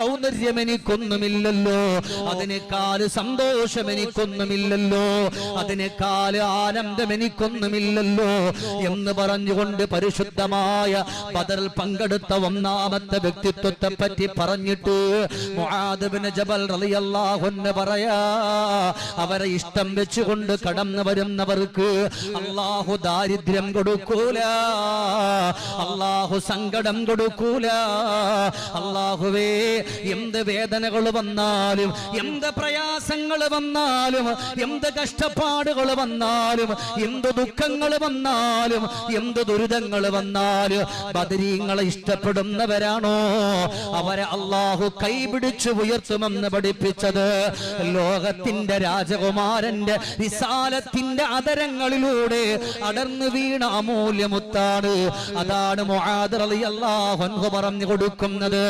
സൗന്ദര്യം എനിക്കൊന്നുമില്ലല്ലോ അതിനേക്കാൾ സന്തോഷം എനിക്കൊന്നുമില്ലല്ലോ അതിനേക്കാൾ ആനന്ദം എനിക്കൊന്നുമില്ലല്ലോ എന്ന് പറഞ്ഞുകൊണ്ട് പരിശുദ്ധമായ ബദറിൽ പങ്കെടുത്ത ഒന്നാമത്തെ വ്യക്തിത്വത്തെ പറ്റി പറഞ്ഞിട്ട് ജബൽ പറയാ അവരെ ഇഷ്ടം വെച്ചുകൊണ്ട് കടന്നു വരുന്നവർക്ക് അള്ളാഹു ദാരിദ്ര്യം കൊടുക്കൂല. അള്ളാഹു സങ്കടം കൊടുക്കൂല. അള്ളാഹുവേ എന്ത് വേദനകൾ വന്നാലും എന്ത് പ്രയാസങ്ങൾ വന്നാലും എന്ത് കഷ്ടപ്പാടുകൾ വന്നാലും എന്ത് ദുഃഖങ്ങൾ വന്നാലും എന്ത് ദുരിതങ്ങൾ വന്നാലും ബദരീങ്ങളെ ഇഷ്ടപ്പെടുന്നവരാണോ? അവരെ അള്ളാഹു കൈപിടിച്ചു ഉയർത്തുമെന്ന് പഠിപ്പിച്ചത് ലോകത്തിന്റെ രാജകുമാരന്റെ വിശാലത്തിന്റെ അതരങ്ങളിലൂടെ അടർന്നു വീണ അമൂല്യമുത്താണ് അതാണ് മുആദ് റളിയല്ലാഹു അൻഹു പറഞ്ഞു കൊടുക്കുന്നത്